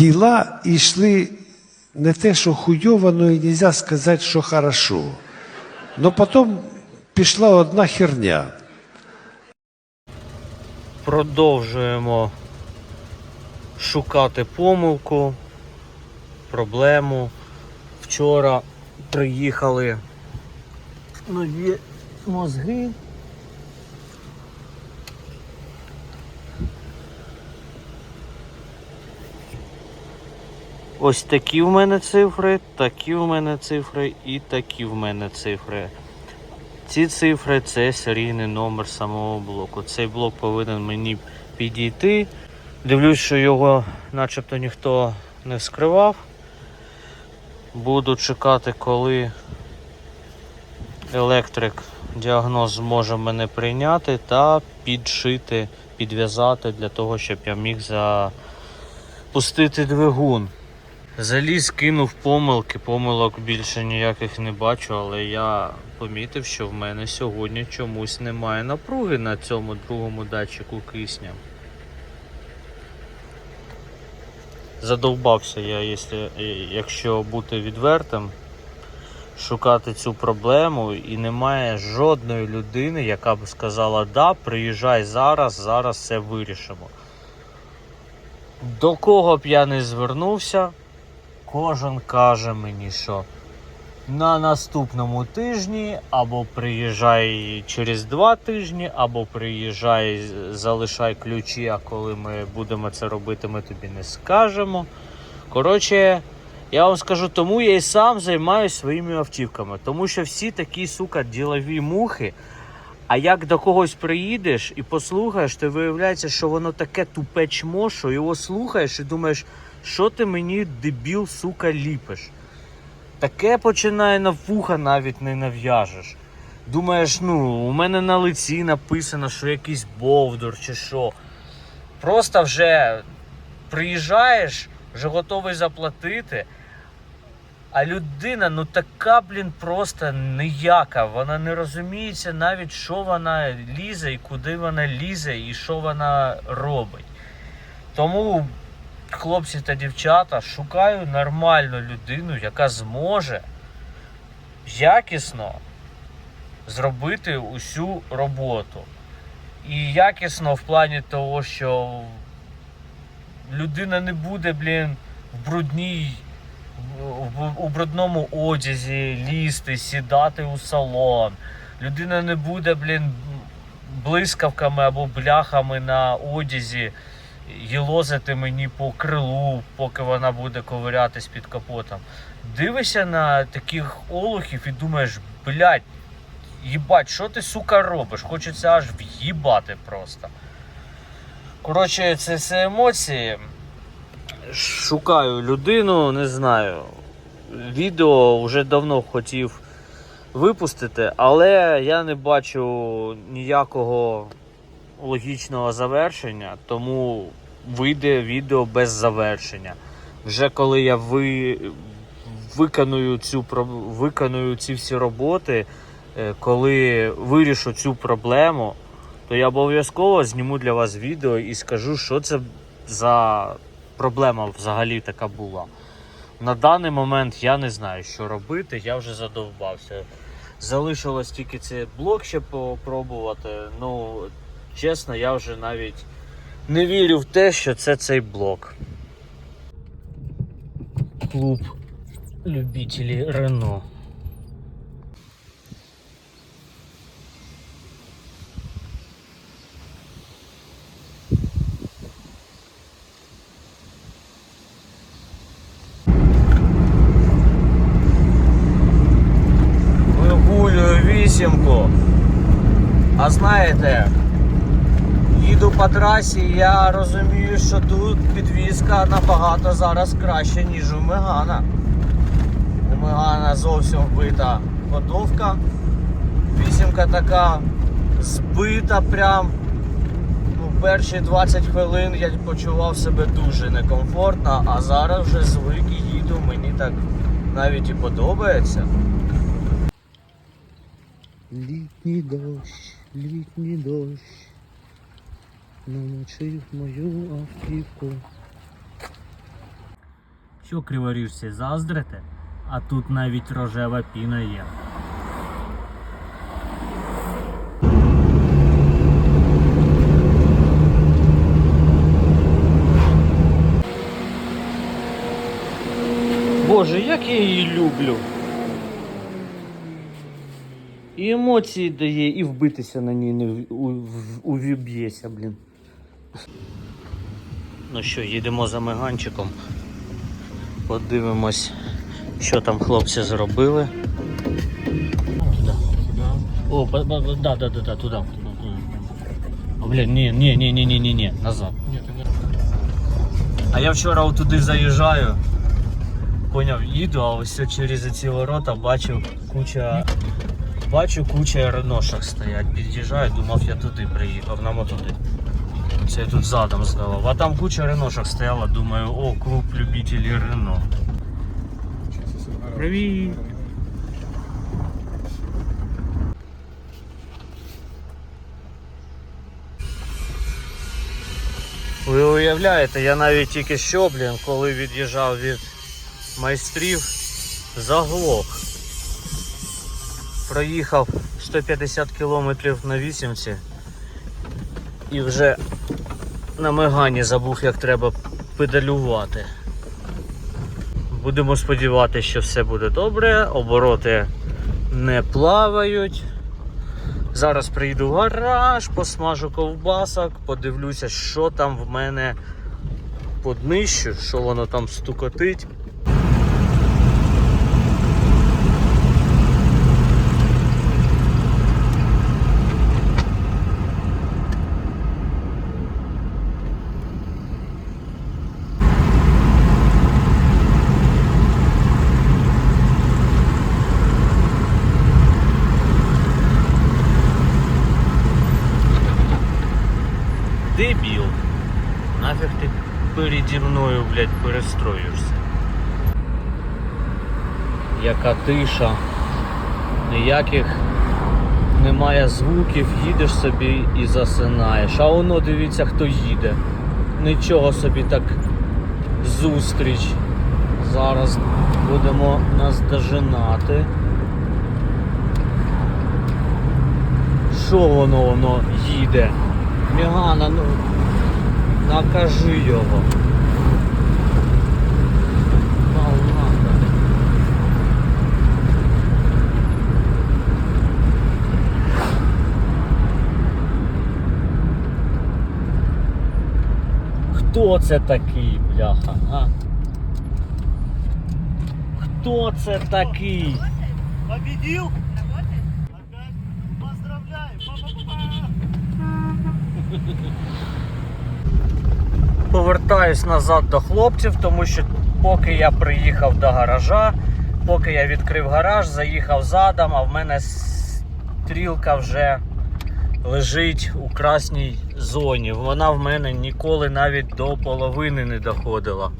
діла йшли не те, що хуйово, но і нельзя сказати, що хорошо. Но потім пішла одна херня. Продовжуємо шукати помилку, проблему. Вчора приїхали нові мозги. Ось такі в мене цифри, такі в мене цифри і такі в мене цифри. Ці цифри це серійний номер самого блоку. Цей блок повинен мені підійти. Дивлюсь, що його начебто ніхто не скривав. Буду чекати, коли електрик діагноз зможе мене прийняти та підшити, підв'язати для того, щоб я міг запустити двигун. Заліз, кинув помилки, помилок більше ніяких не бачу, але я помітив, що в мене сьогодні чомусь немає напруги на цьому другому датчику кисня. Задовбався я, якщо, бути відвертим, шукати цю проблему, і немає жодної людини, яка б сказала, да, приїжджай зараз, зараз все вирішимо. До кого б я не звернувся, кожен каже мені, що на наступному тижні або приїжджай через два тижні, або приїжджай, залишай ключі, а коли ми будемо це робити, ми тобі не скажемо. Коротше, я вам скажу, тому я і сам займаюся своїми автівками, тому що всі такі, сука, ділові мухи. А як до когось приїдеш і послухаєш, то виявляється, що воно таке тупе чмо, що його слухаєш і думаєш, що ти мені дебіл, сука, ліпиш. Таке починає на вуха навіть не нав'яжеш. Думаєш, ну, у мене на лиці написано, що якийсь бовдур чи що. Просто вже приїжджаєш, вже готовий заплатити. А людина, ну така, блін, просто ніяка. Вона не розуміється навіть, що вона лізе і куди вона лізе, і що вона робить. Тому, хлопці та дівчата, шукаю нормальну людину, яка зможе якісно зробити усю роботу. І якісно в плані того, що людина не буде, блін, в брудній у брудному одязі лізти, сідати у салон. Людина не буде, блін, блискавками або бляхами на одязі їлозити мені по крилу, поки вона буде ковирятись під капотом. Дивишся на таких олухів і думаєш, блядь, їбать, що ти, сука, робиш? Хочеться аж в'їбати просто. Коротше, це все емоції шукаю людину, не знаю. Відео вже давно хотів випустити, але я не бачу ніякого логічного завершення, тому вийде відео без завершення. Вже коли я ви... виконую, цю... виконую ці всі роботи, е, коли вирішу цю проблему, то я обов'язково зніму для вас відео і скажу, що це за проблема взагалі така була. На даний момент я не знаю, що робити, я вже задовбався. Залишилось тільки цей блок ще попробувати. Ну, чесно, я вже навіть не вірю в те, що це цей блок. Клуб любителів Рено. Вигулюю вісімку. А знаєте, їду по трасі, я розумію, що тут підвізка набагато зараз краще, ніж у Мегана. У Мегана зовсім вбита ходовка. Вісімка така збита прям. Ну, перші 20 хвилин я почував себе дуже некомфортно, а зараз вже звик і їду, мені так навіть і подобається. Літній дощ, літній дощ, намочив мою автівку. Що криворіжці заздрите? А тут навіть рожева піна є. Боже, як я її люблю. І емоції дає, і вбитися на ній не в- у- в- увіб'ється, блін. Ну що, їдемо за меганчиком. Подивимось, що там хлопці зробили. О, да, да, да, да, туди. О, блін, ні, ні, ні, ні, ні, ні, ні, назад. А я вчора туди заїжджаю. Поняв, їду, а ось через ці ворота бачу куча. Бачу куча реношок стоять. Під'їжджаю, думав, я туди приїхав, на туди. Це я тут задом здавав. А там куча реношок стояла, думаю, о, клуб любителів Рено. Привіт! Ви уявляєте, я навіть тільки що, блін, коли від'їжджав від майстрів, заглох. Проїхав 150 кілометрів на вісімці і вже на Мегані забув, як треба педалювати. Будемо сподіватися, що все буде добре, обороти не плавають. Зараз прийду в гараж, посмажу ковбасок, подивлюся, що там в мене по днищу, що воно там стукотить. Дебіл. Нафіг ти переді мною, блядь, перестроїшся. Яка тиша. Ніяких немає звуків, їдеш собі і засинаєш. А воно дивіться, хто їде. Нічого собі так зустріч. Зараз будемо нас дожинати. Що воно воно їде? Мігана, ну накажи його. Хто це такий, бляха, а? Хто це такий? Победил? Опять? Поздравляю! Повертаюсь назад до хлопців, тому що поки я приїхав до гаража, поки я відкрив гараж, заїхав задом, а в мене стрілка вже лежить у красній зоні. Вона в мене ніколи навіть до половини не доходила.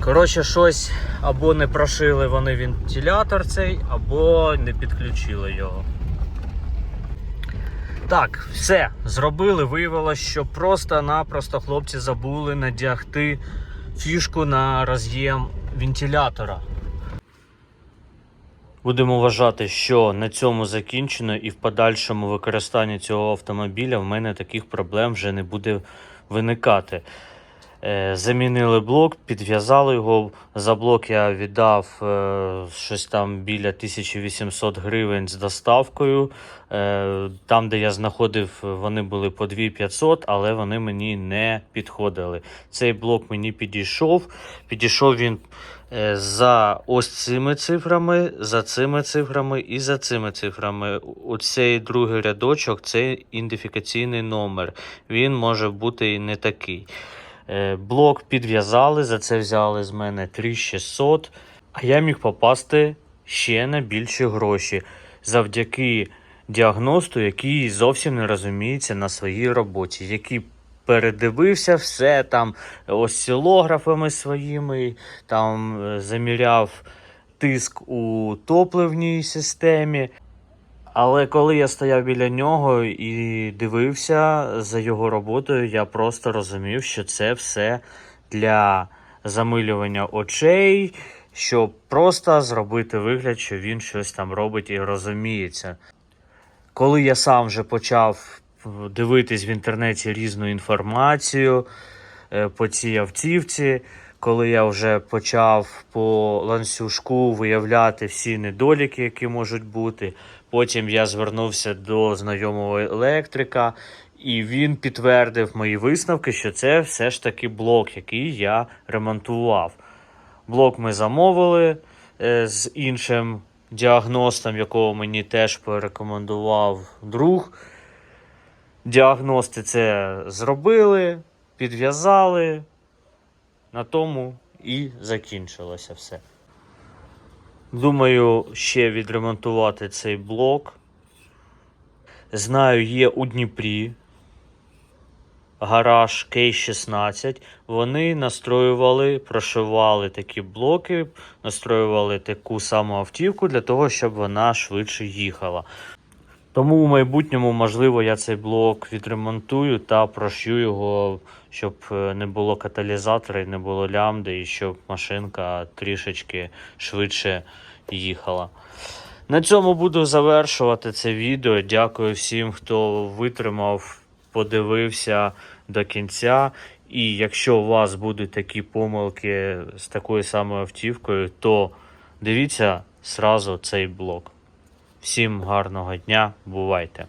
Коротше, щось або не прошили вони вентилятор цей, або не підключили його. Так, все, зробили. Виявилось, що просто-напросто хлопці забули надягти фішку на роз'єм вентилятора. Будемо вважати, що на цьому закінчено, і в подальшому використанні цього автомобіля в мене таких проблем вже не буде виникати. Е, Замінили блок, підв'язали його. За блок я віддав е, щось там біля 1800 гривень з доставкою. Е, Там, де я знаходив, вони були по 2500, але вони мені не підходили. Цей блок мені підійшов. Підійшов він за ось цими цифрами, за цими цифрами і за цими цифрами. Оцей другий рядочок це ідентифікаційний номер. Він може бути і не такий. Е, Блок підв'язали, за це взяли з мене 3600, а я міг попасти ще на більші гроші завдяки діагносту, який зовсім не розуміється на своїй роботі, який передивився все там осцилографами своїми, там е, заміряв тиск у топливній системі. Але коли я стояв біля нього і дивився за його роботою, я просто розумів, що це все для замилювання очей, щоб просто зробити вигляд, що він щось там робить і розуміється. Коли я сам вже почав дивитись в інтернеті різну інформацію е, по цій автівці, коли я вже почав по ланцюжку виявляти всі недоліки, які можуть бути, потім я звернувся до знайомого електрика, і він підтвердив мої висновки, що це все ж таки блок, який я ремонтував. Блок ми замовили е, з іншим діагностом, якого мені теж порекомендував друг. Діагности це зробили, підв'язали. На тому і закінчилося все. Думаю, ще відремонтувати цей блок. Знаю, є у Дніпрі гараж K16. Вони настроювали, прошивали такі блоки, настроювали таку саму автівку для того, щоб вона швидше їхала. Тому у майбутньому, можливо, я цей блок відремонтую та прошью його, щоб е, не було каталізатора і не було лямди, і щоб машинка трішечки швидше їхала. На цьому буду завершувати це відео. Дякую всім, хто витримав, подивився до кінця. І якщо у вас будуть такі помилки з такою самою автівкою, то дивіться сразу цей блок. Всім гарного дня, бувайте!